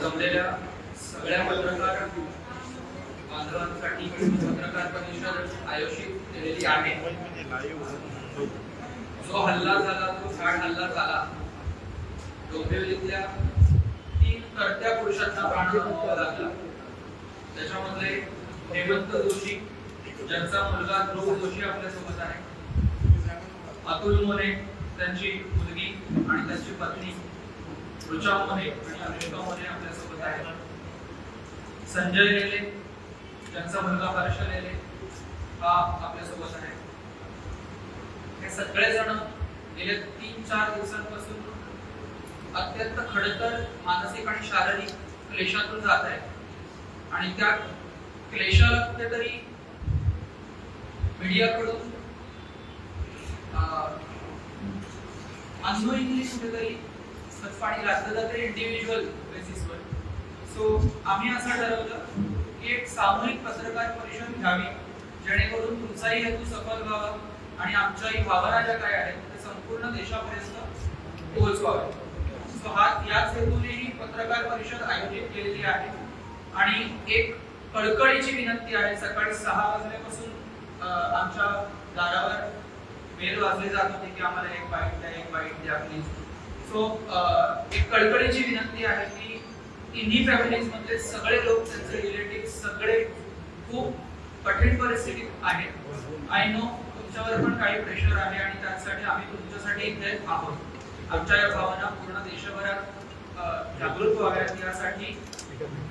जमलेल्या सगळ्या पत्रकार बांधवांसाठी पत्रकार परिषद आयोजित केलेली आहे. जो हल्ला झाला तो झाड हल्ला झाला डोंबिवलीतल्या तीन करत्या पुरुषांना प्राण लागला. त्याच्यामध्ये हेमंत जोशी ज्यांचा मुलगा ध्रुव जोशी आपल्यासोबत आहे. अतुल मोने त्यांची मुलगी आणि त्यांची पत्नी ऋचा आणि अनुष्का आपल्यासोबत आहेत संजय लेले त्यांचा मुलगा हर्ष लेले हा आपल्यासोबत आहे. हे सगळेजण गेल्या तीन चार दिवसांपासून अत्यंत खडतर मानसिक आणि शारीरिक क्लेशातून जात आहेत. आणि त्या क्लेशाला कुठेतरी मीडियाकडून अननोईंगली कुठेतरी खतपाणी घातलं जातं इंडिव्हिज्युअल बेसिसवर सो आम्ही असं ठरवलं की एक सामूहिक पत्रकार परिषद घ्यावी जेणेकरून तुमचाही हेतू सफल व्हावा आणि आमच्याही भावना ज्या काय आहेत त्या संपूर्ण देशापर्यंत पोहोचवाव्या. सो हा याच हेतूने ही पत्रकार परिषद आयोजित केलेली आहे. आणि एक कळकळीची विनंती आहे सकाळी सहा वाजल्यापासून आमच्या दारावर मेल वाजले जात होते की आम्हाला एक बाईट द्या एक बाईट द्या प्लीज सो एक कळकळीची विनंती आहे की तिन्ही फॅमिलीजमधले सगळे लोक त्यांचे रिलेटिव्ह सगळे खूप कठीण परिस्थितीत आहेत. आय नो तुमच्यावर पण काही प्रेशर आहे आणि त्यासाठी आम्ही तुमच्यासाठी इथे आहोत. आमच्या या भावना पूर्ण देशभरात जागृत व्हाव्यात. यासाठी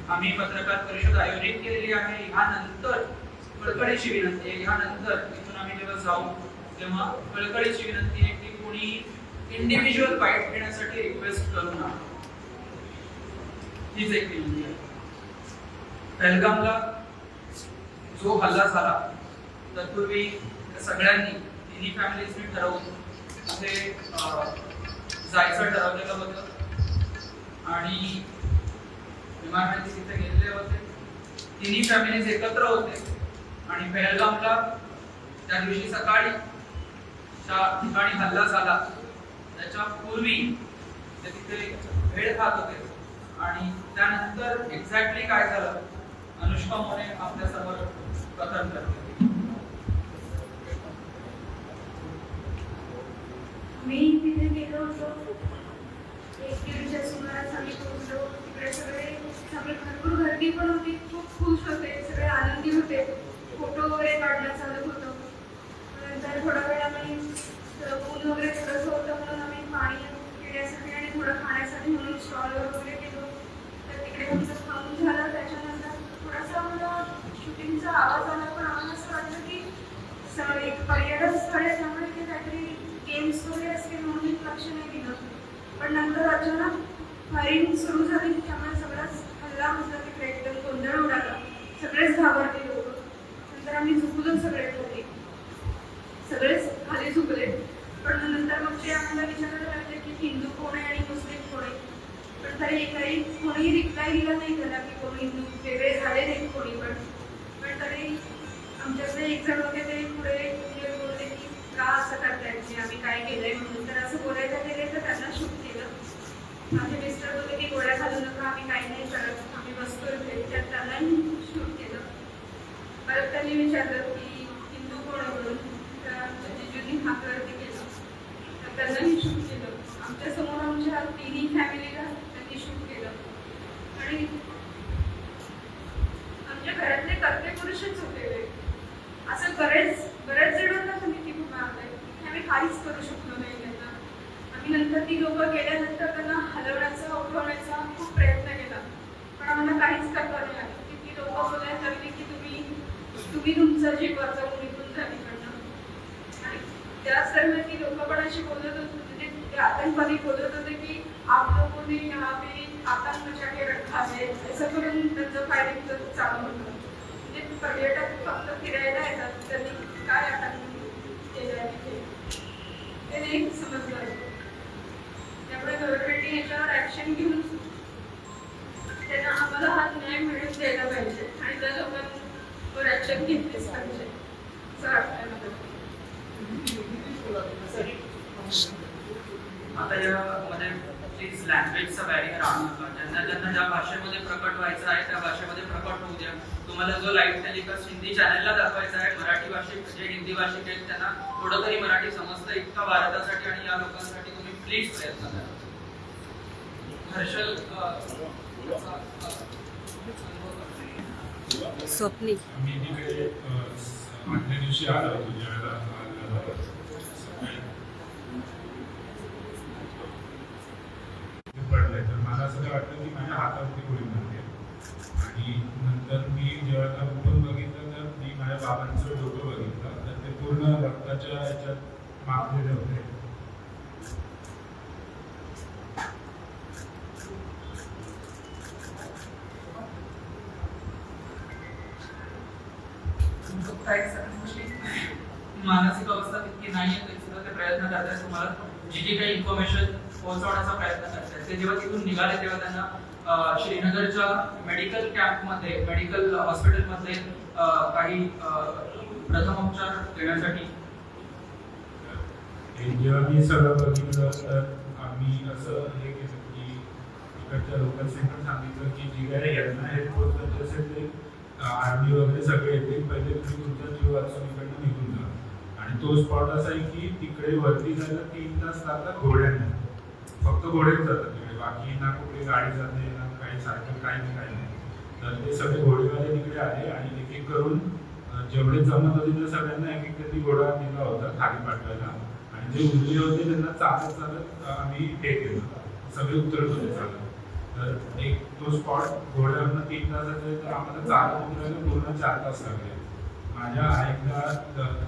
आम्ही पत्रकार परिषद आयोजित केलेली आहे. ह्यानंतर कळकळीची विनंती आहे. ह्यानंतर इथून आम्ही जेव्हा जाऊ तेव्हा कळकळीची विनंती आहे की कोणीही इंडिव्हिज्युअल बाईट घेण्यासाठी रिक्वेस्ट करू नका हीच एक विनंती आहे. पहलगामला जो हल्ला झाला तत्पूर्वी सगळ्यांनी तिन्ही फॅमिलीजने ठरवून तिथे जायचं ठरवलेलं होतं. आणि विमानाने तिथे गेलेले होते. तिन्ही फॅमिलीज एकत्र होते. आणि पहलगामला त्या दिवशी सकाळी त्या ठिकाणी हल्ला झाला. त्याच्या पूर्वी ते तिथे भेळ खात होते. आणि त्यानंतर एक्झॅक्टली काय झालं? अनुष्का मोरे आपल्यासमोर कथन करते मी तिथे गेलो होतो. एक दीडच्या सुमारास आम्ही पोहोचलो. तिकडे सगळे सगळे भरपूर गर्दी पण होती. खूप खुश होते. सगळे आनंदी होते. फोटो वगैरे काढणं चालू होतं. नंतर थोडा वेळ आम्ही ऊन वगैरे थोडंसं होतं म्हणून आम्ही पाणी पिण्यासाठी आणि थोडं खाण्यासाठी म्हणून स्टॉलवर वगैरे गेलो. तर तिकडे आमचं खाऊन झालं. त्याच्यानंतर थोडासा आम्हाला शूटिंगचा आवाज आला पण आम्हाला असं वाटलं की सगळं एक पर्यटन स्थळ आहे त्यामुळे ते काहीतरी गेम्स वगैरे असतील म्हणून मी लक्ष नाही दिलं. पण नंतर अचानक फायरिंग सुरू झाली. त्यामुळे सगळाच हल्ला म्हटलं तिकडे एकदम गोंधळ उडाला. सगळेच घाबरले लोक नंतर आम्ही झुकलोच सगळे खाली सगळेच खाली झुकले पण नंतर मग ते आम्हाला विचारायला लागले की हिंदू कोण आहे आणि मुस्लिम कोण आहे पण तरी काही कोणीही रिप्लाय दिला नाही त्याला की कोण हिंदू वेगळे झाले नाही कोणी पण. पण तरी आमच्याकडे एक जण होते ते पुढे म्हणजे बोलले की का असं करताय म्हणजे आम्ही काय केलंय म्हणून. तर असं बोलायचं गेले तर त्यांना शूट केलं माझे मिस्टर होते की गोळ्या घालू नका आम्ही काही नाही करत. आम्ही बसतोय त्यात त्यांनाही शूट केलं परत त्यांनी विचारलं की हिंदू कोण आहे म्हणून तर आमच्या जिजूंनी हातवरती केलं तर त्यांनाही शूट केलं आमच्यासमोर आमच्या तिन्ही फॅमिलीला त्यांनी शूट केलं आणि आमच्या घरातले कर्ते पुरुषच होते ते. असं बरेच बऱ्याच जणांना तुम्ही तिथून मारलंय की आम्ही काहीच करू शकलो नाही त्यांना आम्ही नंतर ती लोक गेल्यानंतर त्यांना हलवण्याचा उठवण्याचा खूप प्रयत्न केला पण आम्हाला काहीच करता नाही आलं की ती लोक बोलायला लागली की तुम्ही तुम्ही तुमचा जीव वाचवून निघून जा तिकडनं आणि त्याच दरम्यान ती लोक पण अशी बोलत होती म्हणजे ते आतंकवादी बोलत होते की आप लोगों ने यहाँ पे आतंक मचा के रखा है असं करून त्यांचं फायरिंग चालू होतं म्हणजे पर्यटक फक्त फिरायला येतात त्यांनी काय आतंक केलं आहे ते? नाही समजलं. त्यामुळे गव्हर्नमेंटने याच्यावर ऍक्शन घेऊन त्यांना आम्हाला हा न्याय मिळून द्यायला पाहिजे आणि त्या लोकांवर ऍक्शन घेतलीच पाहिजे. असं वाटतंय मला. आता यामध्ये प्लीज लँग्वेजचा बॅरियर आणू नका ज्यांना ज्यांना ज्या भाषेमध्ये प्रकट व्हायचं आहे त्या भाषेमध्ये प्रकट होऊ द्या तुम्हाला जो लाईव्ह टेलिकास्ट हिंदी चॅनलला दाखवायचा आहे मराठी भाषिक जे हिंदी भाषिक आहेत त्यांना थोडं तरी मराठी समजतं इतका भारतासाठी आणि या लोकांसाठी तुम्ही प्लीज प्रयत्न करा हर्षल स्वप्नी मी तिकडे दिवशी आलो होतो ज्यावेळेला आलो सकाळी ते पडलंय तर मला असं काय वाटलं की माझ्या हातावरती गोळी मारली आणि नंतर मी जेव्हा उठून बघितलं तर मी माझ्या बाबांचं डोकं बघितलं तर ते पूर्ण रक्ताच्या ह्याच्यात मापलेले होते. मानसिक अवस्था तितकी नाही आहे तरी सुद्धा ते प्रयत्न करतात तुम्हाला. जी जी काही इन्फॉर्मेशन पोहोचवण्याचा प्रयत्न करतात ते जेव्हा तिथून निघाले तेव्हा त्यांना श्रीनगरच्या मेडिकल कॅम्पमध्ये मेडिकल हॉस्पिटलमध्ये काही प्रथमोपचार देण्यासाठी. जेव्हा मी सगळं बघितलं तर आम्ही असं हे केलं की इकडच्या लोकांनी पण सांगितलं की जी काही यांना हेल्प होत असेल ते आर्मी वगैरे सगळे येते पहिले तुम्ही तुमचा जीव वाचून इकडनं निघून जा. आणि तो स्पॉट असा आहे की तिकडे वरती जायला तीन तास लागतात घोड्यांना. फक्त घोडेच जातात तिकडे म्हणजे बाकी ना कुठे गाडी जाते ना काही सायकल काही नाही काही नाही. तर ते सगळे घोडेवाले तिकडे आले आणि एक एक करून जेवढे जमत होते त्या सगळ्यांना एक एक त्यांनी घोडा दिला होता खाली पाठवायला. आणि जे उरले होते त्यांना चालत चालत आम्ही हे केलं. सगळे उतरत होते चालत. तर एक तो स्पॉट घोड्यावरनं तीन तासाचा तर आम्हाला चालत उतरायला पूर्ण चार तास लागले. माझ्या आईला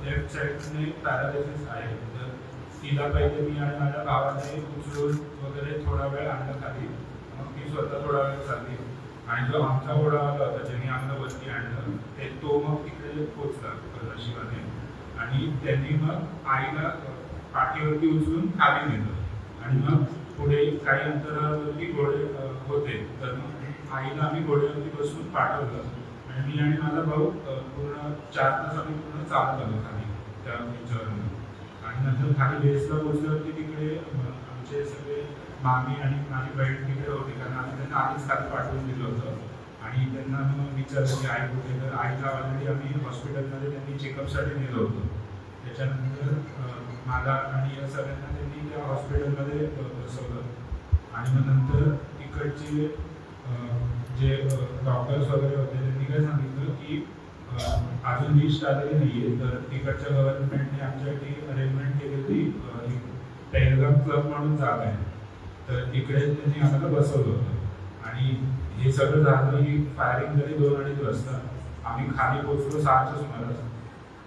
लेफ्ट साईडने पॅरालिसिस आहे. तर तिला पहिले मी आणि माझ्या भावाने उचलून वगैरे थोडा वेळ आणलं खाली. मग ती स्वतः थोडा वेळ चालली. आणि जो आमचा घोडा आला होता ज्यांनी आम्हाला वरती आणलं ते तो मग तिकडे पोचला कदाशिवाने आणि त्यांनी मग आईला पाठीवरती उचलून खाली नेलं. आणि मग पुढे काही अंतरावरती घोडे होते. तर मग आईला आम्ही घोड्यावरती बसून पाठवलं. आणि मी आणि माझा भाऊ पूर्ण चार तास आम्ही पूर्ण चालत आलो खाली त्या याच्यावरनं आणि नंतर खाली बेसला पोहोचल्यावरती तिकडे आमचे सगळे मामी आणि माझी बहीण तिकडे होते. कारण आम्ही त्यांना आधीच खाली पाठवून दिलं होतं. आणि त्यांना मग विचारलं की आई कुठे? तर आईला ऑलरेडी आम्ही हॉस्पिटलमध्ये त्यांनी चेकअपसाठी नेलं होतं. त्याच्यानंतर माझा मला आणि या सगळ्यांना त्यांनी त्या हॉस्पिटलमध्ये बसवलं. आणि मग नंतर तिकडचे जे डॉक्टर्स वगैरे होते त्यांनी काय सांगितलं की अजून लिस्ट आलेली नाहीये. तर तिकडच्या गव्हर्नमेंटने आमच्यासाठी अरेंजमेंट केली होती क्लब म्हणून जागा आहे. तर इकडे त्यांनी आम्हाला बसवलं होतं. आणि हे सगळं झालं ही फायरिंग झाली दोन अडीच वाजता आम्ही खाली पोचलो सहाच्या सुमारास.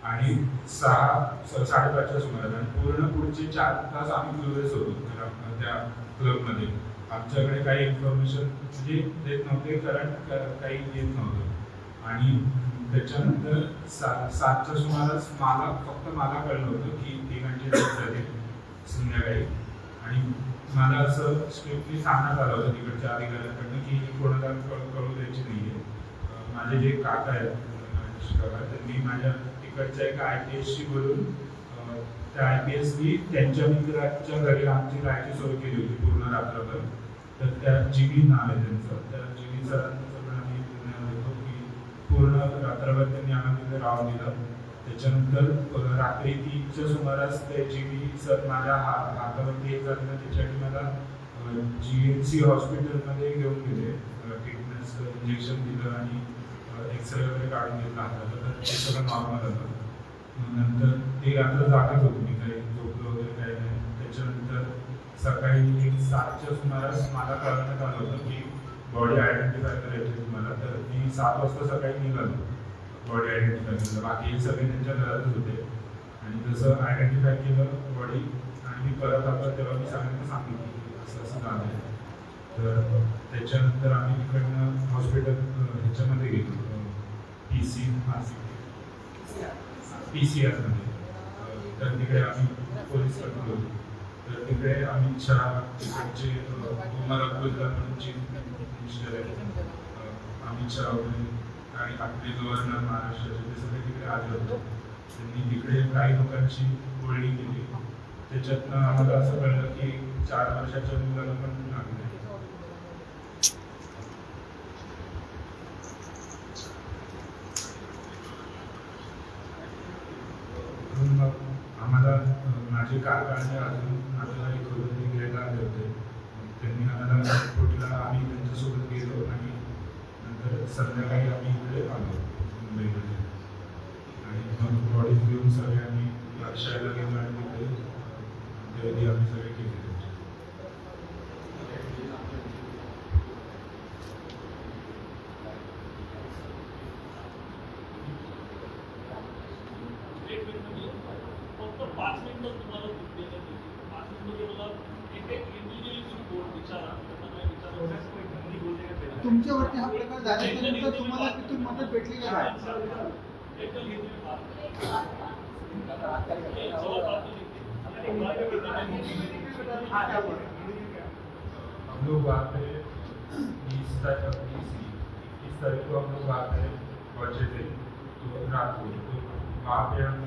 आणि सहा साडेपाचच्या सुमारास. आणि पूर्ण पुढचे चार तास आम्ही क्युरियस होतो त्या- क्लबमध्ये आमच्याकडे काही इन्फॉर्मेशन म्हणजे देत नव्हते कारण काही येत नव्हतं. आणि त्याच्यानंतर सा सातच्या सुमारास मला फक्त मला कळलं होतं की तिघांची डेथ झाली संध्याकाळी. आणि मला असं स्ट्रिक्टली सांगण्यात आलं होतं तिकडच्या अधिकाऱ्यांकडनं की कोणाला कळू द्यायची नाही आहे माझे जे काका आहेत त्यांनी माझ्या तिकडच्या एका आय पी एसशी बोलून त्या आय पी एसनी त्यांच्या मित्राच्या घरी आमची राहायची सोय केली होती पूर्ण रात्रभर. तर त्या जिमी नाव आहे त्यांचं. त्या जिमी सरांचं पण आम्ही पुण्याला देतो की पूर्ण रात्रभर त्यांनी आम्हाला तिथे राहून दिलं. त्याच्यानंतर रात्री तीनच्या सुमारास ते जी सर माझ्या हा हातावरती एक झालं त्याच्यासाठी मला जी एम सी हॉस्पिटलमध्ये घेऊन गेले. ट्रीटमेंटचं इंजेक्शन दिलं आणि एक्सरे वगैरे काढून घेतला हाताचा तर ते सगळं नॉर्मल होतं. नंतर ते रात्र जागत होतो. मी काही झोपलो वगैरे काही नाही. त्याच्यानंतर सकाळी एक सातच्या सुमारास मला कळवण्यात आलं होतं की बॉडी आयडेंटिफाय करायची तुम्हाला तर मी सात वाजता सकाळी निघालो. बॉडी आयडेंटिफाय केलं. बाकी हे सगळे त्यांच्या घरातच होते. आणि जसं आयडेंटिफाय केलं बॉडी आणि मी परत आपलं तेव्हा मी सगळ्यांना सांगितलं की असं असं झालं आहे तर त्याच्यानंतर आम्ही तिकडनं हॉस्पिटल ह्याच्यामध्ये गेलो. P C R C P C आरमध्ये तर तिकडे आम्ही पोलीस कंट्रोल होतो तर तिकडे अमित शहा तिकडचे जी मिनिस्टर अमित शहा वगैरे आणि आपले गव्हर्नर महाराष्ट्राचे सगळे तिकडे आले होते त्यांनी तिकडे काही लोकांची बोलणी केली. त्याच्यातनं आम्हाला असं कळलं की चार वर्षाच्या मुलाला पण लागले आम्हाला माझे काका आणि अजून संध्याकाळी आम्ही इकडे आलो मुंबईमध्ये. आणि मग बॉडीज घेऊन सगळे आम्ही शाळेला गेलो आणि तिकडे आम्ही सगळे केले. तुमच्यावरती हा प्रकार झाल्याच्या नंतर तुम्हाला तिथून मदत भेटली का बात. हे बात. हम लोग पे बीस बीस इक्कीस तारीख को हम लोग वहाँ पे पहुँचे थे तो रात को तो वहाँ पे हम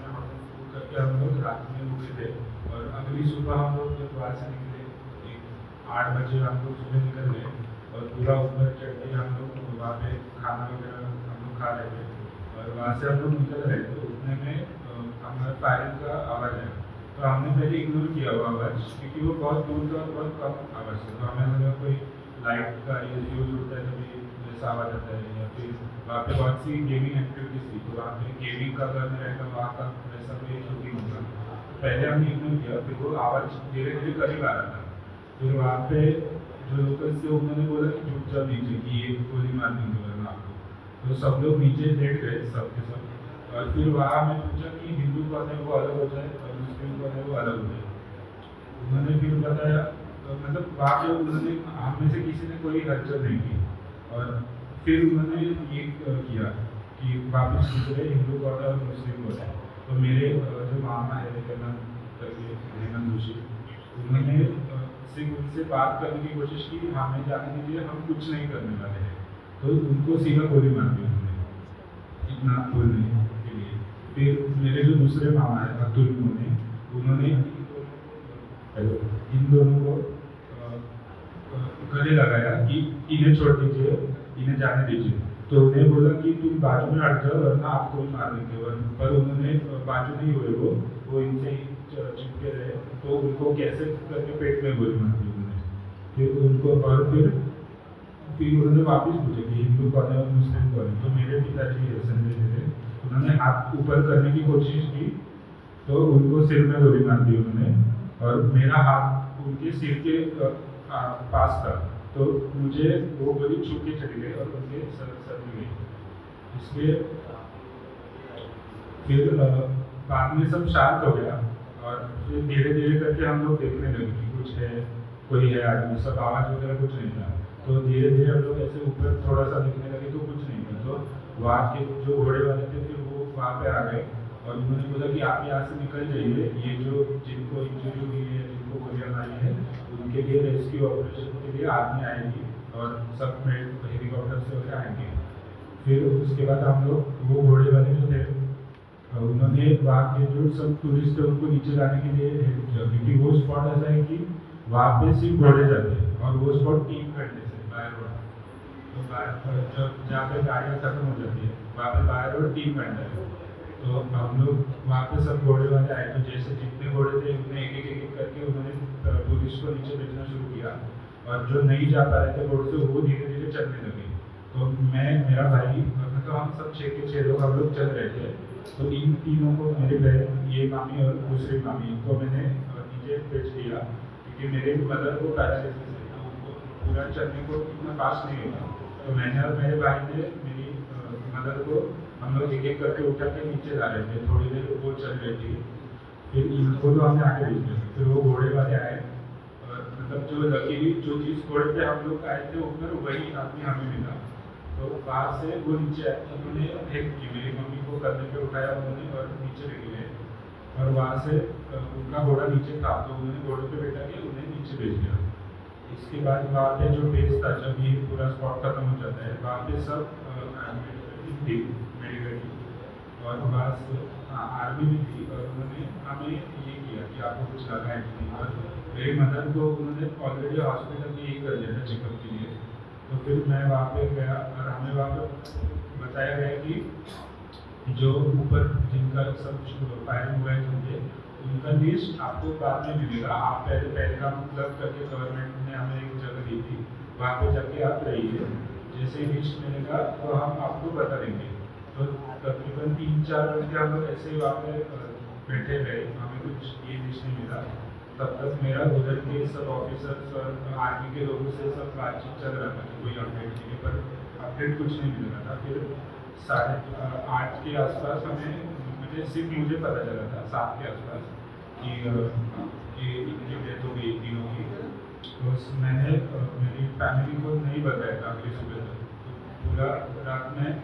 करके हम लोग रात में रुके थे और अगली सुबह हम लोग जब वहाँ से निकले आठ बजे हम लोग सुबह निकल गए और पूरा ऊपर चढ़ हम लोग वहाँ पे खाना वगैरह हम लोग खा रहे थे। और वहाँ से हम लोग निकल रहे थे उतने में हमारा फायरिंग का आवाज़ आया तो हमने पहले इग्नोर किया वो आवाज़, क्योंकि वो बहुत दूर का और बहुत कम आवाज़ है। तो हमें लगा कोई लाइट का यूज़ होता है तभी जैसा आवाज़ आता है, या फिर वहाँ पे बहुत सी गेमिंग एक्टिविटीज़ थी तो वहाँ पे गेमिंग का करने रहेगा वहाँ का वैसा कोई शूटिंग होगा तो पहले हमने इग्नोर किया, फिर वो आवाज़ धीरे धीरे करीब आ रहा था। फिर वहाँ पे जो थे उन्होंने बोला कि चुप चाप नीचे कि ये गोली मार देंगे वरना आपको। तो सब लोग नीचे लेट गए सब के सब। और फिर वहाँ मैं पूछा कि हिंदू कौन है, वो अलग हो जाए, और मुस्लिम कौन है, वो अलग हो जाए। उन्होंने फिर बताया तो मतलब वहाँ पे उन्होंने, हम से किसी ने कोई हलचल नहीं की। और फिर उन्होंने ये किया कि वापस पूछ रहे, हिंदू कौन है और मुस्लिम कौन है? तो मेरे जो मामा है हेमंत जोशी, उन्होंने सिर्फ़ उनसे बात करने की कोशिश की, हमें जाने दीजिए हम कुछ नहीं करने वाले हैं। तो उनको सीधा गोली मार दी उन्होंने इतना बोलने के लिए। फिर मेरे जो दूसरे मामा है अतुल उन्होंने उन्होंने हेलो, इन दोनों को गले लगाया कि इन्हें छोड़ दीजिए, इन्हें जाने दीजिए। तो उन्हें बोला कि तुम बाजू में हट जाओ, वरना आपको भी मार देंगे। वरना पर उन्होंने बाजू नहीं हुए वो वो इनसे चिपके रहे तो उनको कैसे करके पेट में गोली मार दी उन्होंने? फिर उनको और फिर फिर उन्होंने वापस पूछा कि हिंदू कौन है और मुस्लिम कौन है तो मेरे पिताजी संजय जी थे। उन्होंने हाथ ऊपर करने की कोशिश की तो उनको सिर में गोली मार दी उन्होंने और मेरा हाथ उनके सिर के पास था। तो मुझे वो गोली छू के चली गई और उनके सर सर गई। इसलिए फिर बाद में सब शांत हो गया। और धीरे धीरे करके हम लोग देखने लगे कि कुछ है, कोई है आदमी, सब आवाज़ वगैरह कुछ नहीं था। तो धीरे धीरे हम लोग ऐसे ऊपर थोड़ा सा दिखने लगे तो कुछ नहीं था। तो वहाँ के जो घोड़े वाले थे, फिर वो वहाँ पे आ गए और उन्होंने बोला कि आप यहाँ से निकल जाइए। ये जो जिनको इंजरी हुई है, जिनको गोलियाँ मारी है, उनके लिए रेस्क्यू ऑपरेशन के लिए आदमी आएगी और सब हेलीकॉप्टर से वगैरह आएँगे। फिर उसके बाद हम लोग वो घोड़े वाले जो थे उन्होंने वहाँ के जो सब टूरिस्ट उनको नीचे लाने के लिए क्योंकि वो स्पॉट ऐसा है कि वहाँ पे सिर्फ़ घोड़े जाते हैं और वो स्पॉट टीम करने से बाय रोड तो जब जहाँ पे गाड़ियाँ खत्म हो जाती है, वहाँ पे बाय रोड टीम करना है। तो हम लोग वहाँ पे सब घोड़े वाले आए तो जैसे जितने घोड़े थे, उन्हें एक एक एक करके उन्होंने टूरिस्ट को नीचे भेजना शुरू किया। और जो नहीं जा पा रहे थे रोड से, वो धीरे धीरे चलने लगे। तो मैं, मेरा भाई मतलब हम सब छः के छः लोग, हम लोग चल रहे थे। तो इन तीनों को मेरे बहन ये मामी और दूसरी मामी, इनको मैंने नीचे भेज दिया, क्योंकि मेरे मदर को पैरालिसिस तो उनको पूरा चलने को इतना फास्ट नहीं होता। तो मैंने और मेरे भाई ने, मेरी मदर को हम लोग एक एक करके उठा के नीचे ला रहे थे, थोड़ी देर वो चल रही थी। फिर इनको तो हमने आगे भेज दिया। फिर वो घोड़े वाले आए मतलब जो लकीली जो चीज़ घोड़े पे हम लोग आए थे ऊपर वही आदमी हमें मिला। तो वहाँ से वो नीचे आए उन्होंने हेल्प की मेरी मम्मी को करने पे उठाया, उन्होंने और नीचे लेके गए। और वहाँ से उनका घोड़ा नीचे था। तो उन्होंने घोड़े पे बैठा के उन्हें नीचे भेज दिया। इसके बाद वहाँ पे जो बेस था, जब ये पूरा स्पॉट खत्म हो जाता है वहाँ पे सब मेडिकल और बस आर्मी भी थी। और उन्होंने हमें ये किया कि आपको कुछ लगा है मेरी मदर को उन्होंने ऑलरेडी हॉस्पिटल में यही कर दिया था चेकअप के लिए। तो फिर मैं वहाँ पे गया, और हमें वहाँ पे बताया गया कि जो ऊपर जिनका सब फायरिंग हुआ है जिनके उनका लिस्ट आपको बाद में मिलेगा। आप पहले पहलगाम क्लब करके गवर्नमेंट ने हमें एक जगह दी थी, वहाँ पे जाके आप रहिए। जैसे ही लिस्ट मिलेगा तो हम आपको बता देंगे। तो तकरीबन तीन चार घंटे हम ऐसे ही वहाँ पे बैठे रहे, हमें कुछ ये लिस्ट नहीं मिला। तब तक मेरा उधर के सब ऑफिसर्स और आर्मी के लोगों से सब बातचीत चल रहा था कोई अपडेट नहीं है, पर अपडेट कुछ नहीं मिल रहा था। फिर साढ़े आठ के आसपास हमें, मुझे सिर्फ़ मुझे पता चला था, सात के आसपास, कि कि इनकी डेथ हो गई तीनों की तो मैंने मेरी फैमिली को नहीं बताया था अगली सुबह तक। तो पूरा रात में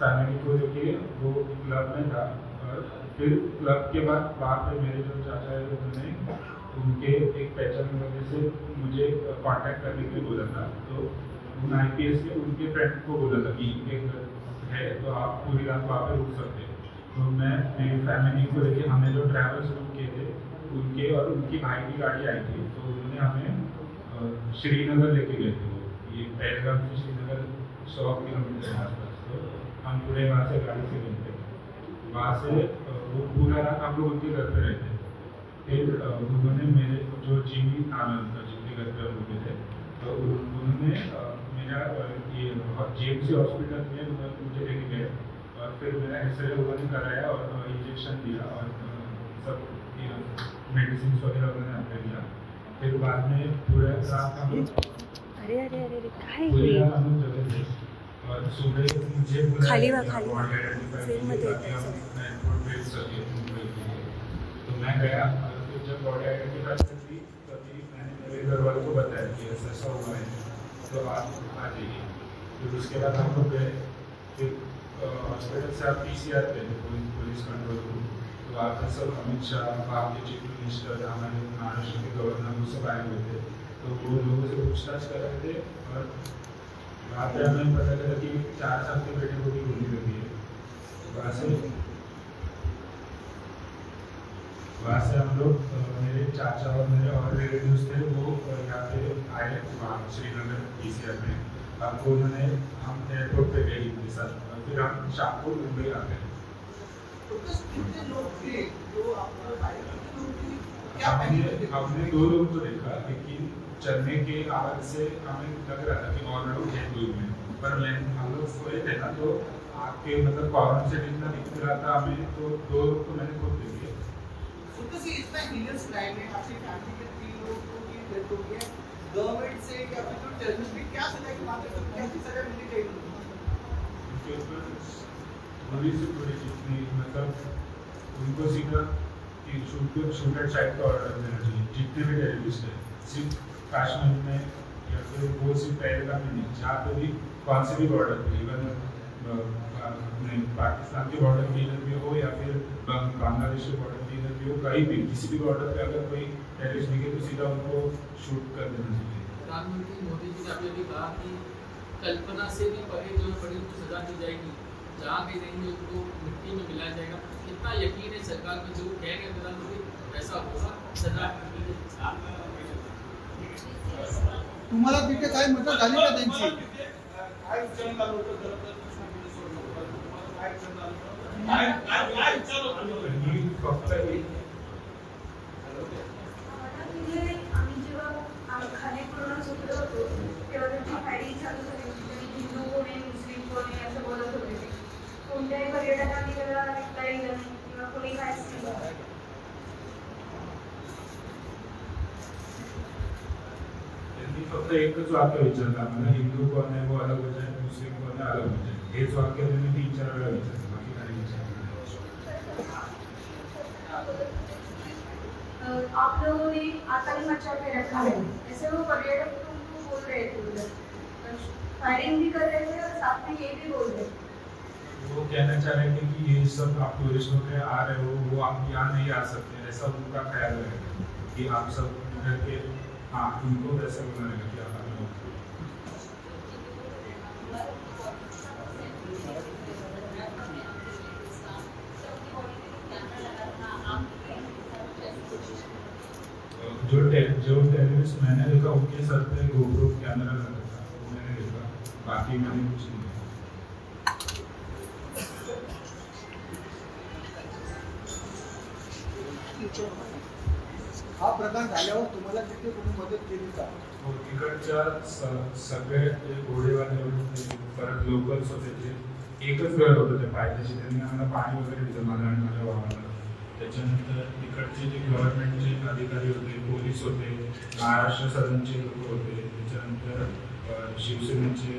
फैमिली को लेके वो क्लब में था, और फिर क्लब के बाद वहाँ पे मेरे जो चाचा है, उन्होंने उनके एक पहचान वजह से मुझे कांटेक्ट करने के लिए बोला था। तो उन आई पी एस के, उनके फ्रेंड को बोला था कि एक है तो आप पूरी रात वहाँ पर रुक सकते तो मैं, मेरी फैमिली को लेके हमने जो ट्रैवल्स बुक किए थे, उनके और उनकी भाई की गाड़ी आई थी तो उन्होंने हमें श्रीनगर लेके गए थे। ये पहलगाम से श्रीनगर सौ किलोमीटर आसपास। तो हम पूरे वहाँ से गाड़ी से गए थे वहाँ से वो पूरा रात हम लोग उनके घर पर रहते फिर उन्होंने मेरे जो जिमी आनंद जिनके घर पर रुके थे तो उन्होंने मेरा ये जे एम सी हॉस्पिटल में उन्होंने मुझे लेके गए और फिर मेरा एक्सरे उन्होंने कराया और इंजेक्शन दिया और सब मेडिसिन वगैरह उन्होंने आपने दिया। फिर बाद में पूरा रात हम अरे अरे अरे पूरा हम चले और सुबह मुझे खाली खाली फिर मैं तो मैं गया जब बॉडी आइडेंटिफाई कर दी तभी मैंने मेरे घर वालों को बताया कि ऐसा हुआ है तो आप आ जाइए। फिर उसके बाद हम लोग गए, फिर हॉस्पिटल से आप पी सी आर गए पुलिस कंट्रोल रूम तो वहाँ पे सब, अमित शाह वहाँ के चीफ मिनिस्टर हमारे महाराष्ट्र के गवर्नर वो सब आए हुए थे। तो वो लोगों से पूछताछ कर रहे थे, और वहाँ पे हमें पता चला कि चार साल के बेटे को भी गोली लगी है। वहाँ से वहाँ से हम लोग मेरे चाचा और मेरे और रिलेटिव्स थे वो यहाँ पे आए वहाँ श्रीनगर पी सी आर में। आपको उन्होंने हम एयरपोर्ट पे गए उनके साथ। फिर हम शाम को मुंबई आ गए। क्या हमने हमने दो लोग को देखा लेकिन चलने के आवाज़ से हमें लग रहा था कि और लोग हैं दूर में। पर हम लोग सोए थे ना तो आपके मतलब कॉर्नर से जितना दिख रहा था हमें तो दो लोग तो मैंने खुद देखे। थोड़ी जितनी मतलब उनको कि का ऑर्डर देना चाहिए। जितने भी टेररिस्ट सिर्फ़ में या फिर वो सिर्फ़ में नहीं जहाँ पे भी कौन से भी बॉर्डर पे इवन अपने पाकिस्तान के बॉर्डर के इधर भी हो या फिर बांग्लादेश के बॉर्डर के हो कहीं भी किसी भी बॉर्डर पे अगर कोई टेररिस्ट दिखे तो सीधा उनको शूट कर देना चाहिए। प्रधानमंत्री मोदी जी ने अभी अभी कहा कि कल्पना से भी परे जो बड़ी उनको सजा दी जाएगी। जहाँ भी रहेंगे उनको मिट्टी में मिलाया जाएगा। कितना यकीन है सरकार में जो कह रहे प्रधानमंत्री वैसा होगा सजा तुम्हाला तिथे काय मदत झाली का त्यांची? काय विचार चालू होतं काय ही चालू झाली ફક્ત એક જ વાક્ય વિચારતા મને હિન્દુ કોને અલગ હોય છે મુસ્લિમ કોને અલગ હોય છે એ જ વાક્ય તેને ટીચર અલગ विचारलं आप लोगों ने आतंक मचा के रखा है। ऐसे वो पर्यटक तुमको बोल रहे थे उधर। फायरिंग भी कर रहे थे और साथ में ये भी बोल रहे थे। वो कहना चाह रहे थे कि ये सब आप टूरिस्ट होकर आ रहे हो, वो आप यहाँ नहीं आ सकते ऐसा उनका ख्याल रहेगा कि आप सब इधर के हाँ उनको वैसे बनाएगा कि आप जो जो टेररिस्ट मैंने देखा उनके सर पे गोप्रो कैमरा लगा था। वो मैंने देखा। बाकी मैंने कुछ नहीं हा प्रकार झाल्यावर तुम्हाला तिथे कोणी मदत केली का? हो, तिकडच्या सगळे जे घोडेवाले होते परत लोकल्स होते ते एकच घर होतं ते पायथ्याशी. त्यांनी आम्हाला पाणी वगैरे दिलं मला आणि माझ्या भावाला. त्याच्यानंतर तिकडचे जे गव्हर्नमेंटचे अधिकारी होते पोलीस होते महाराष्ट्र सदनचे लोक होते त्याच्यानंतर शिवसेनेचे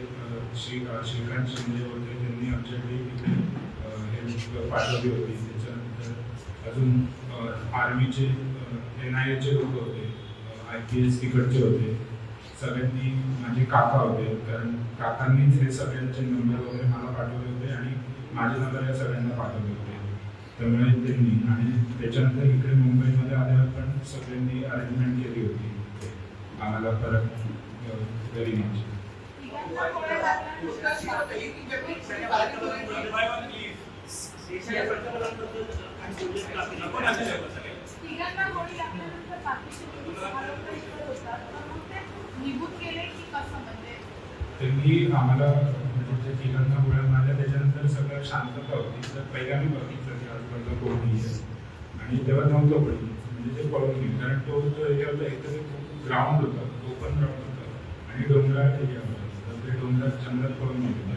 श्री श्रीकांत शिंदे होते त्यांनी आमच्याकडे इथे हेल्प पाठवली होती. त्याच्यानंतर अजून आर्मीचे एन आय एचे लोक होते आय पी एस तिकडचे होते. सगळ्यांनी माझे काका होते कारण काकांनीच हे सगळ्यांचे नंबर वगैरे मला पाठवले होते आणि माझे नंबर या सगळ्यांना पाठवले होते. त्यामुळे त्यांनी आणि त्याच्यानंतर इकडे मुंबईमध्ये आल्यावर पण सगळ्यांनी अरेंजमेंट केली होती. आम्हाला परत घरी न्यायची त्यांनी आम्हाला म्हणजे तिघांना गोळ्या मारल्या त्याच्यानंतर सगळं शांतता होती. तर पहिला मी आपल्याला कोण नाही आहे आणि तेव्हा थांबलो तो पण म्हणजे ते पळून गेले कारण तो जो एरिया होता एकतर ग्राउंड होता ओपन ग्राउंड होता. आणि डोंगराळ एरिया होता. तर ते डोंगरात जंगलात पळून गेले.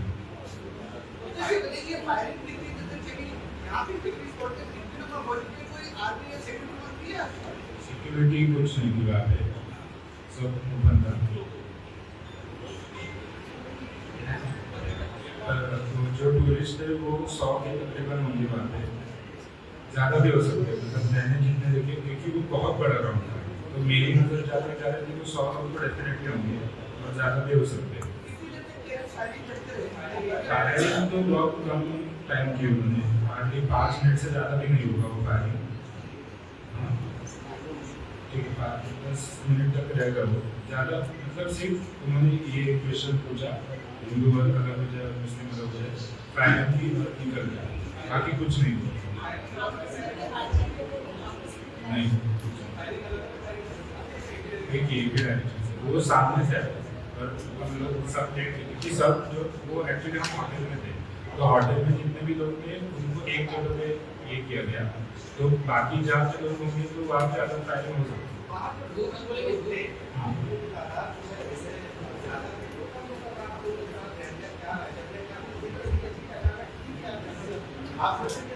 सिक्योरिटी कुछ नहीं हुआ है सब ओपन था जो टूरिस्ट है वो सौ के तकरीबन होने वाले हैं ज़्यादा भी हो सकते हैं मतलब मैंने जितने देखे क्योंकि वो बहुत बड़ा ग्राउंड था। तो मेरी नज़र जाते जा रही थी वो सौ लोग तो डेफिनेटली होंगे और ज़्यादा भी हो सकते हैं। तो बहुत कम टाइम की उन्होंने। हार्डली पाँच मिनट से ज़्यादा भी नहीं होगा वो है। पाँच दस मिनट तक ज़्यादा मतलब सिर्फ़ उन्होंने ये क्वेश्चन पूछा, हिंदू वर्ग अलग हो जाए, मुस्लिम अलग हो जाए निकल जाए बाकी कुछ नहीं हुआ। नहीं। ही ही डायरेक्शन से वो सामने से और हम लोग सब थे कि सब जो वो एक्चुअली हम होटल में थे। तो होटल में जितने भी लोग थे, उनको एक जगह पे ये किया गया। तो बाकी जहाँ पे लोग होंगे तो वहाँ पे अलग फायरिंग हो सकती दो है।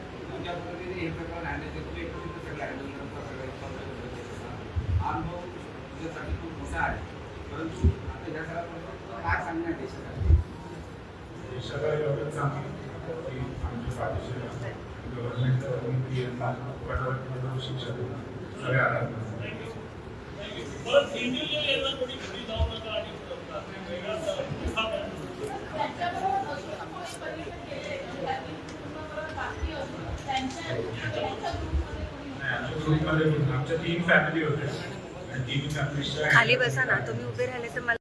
तुमच्या पद्धतीने हे प्रकार हँडल करतो. एकूण सगळं हँडल करतो. सगळं अनुभव तुझ्यासाठी खूप मोठा आहे. परंतु आता ह्या सगळ्या काय सांगणार देशाला एवढं चांगलं की आमच्या पाठीशी गव्हर्नमेंट पी एम पटवर शिक्षक सगळे आधार खाली बसा ना तुम्ही उभे राहिले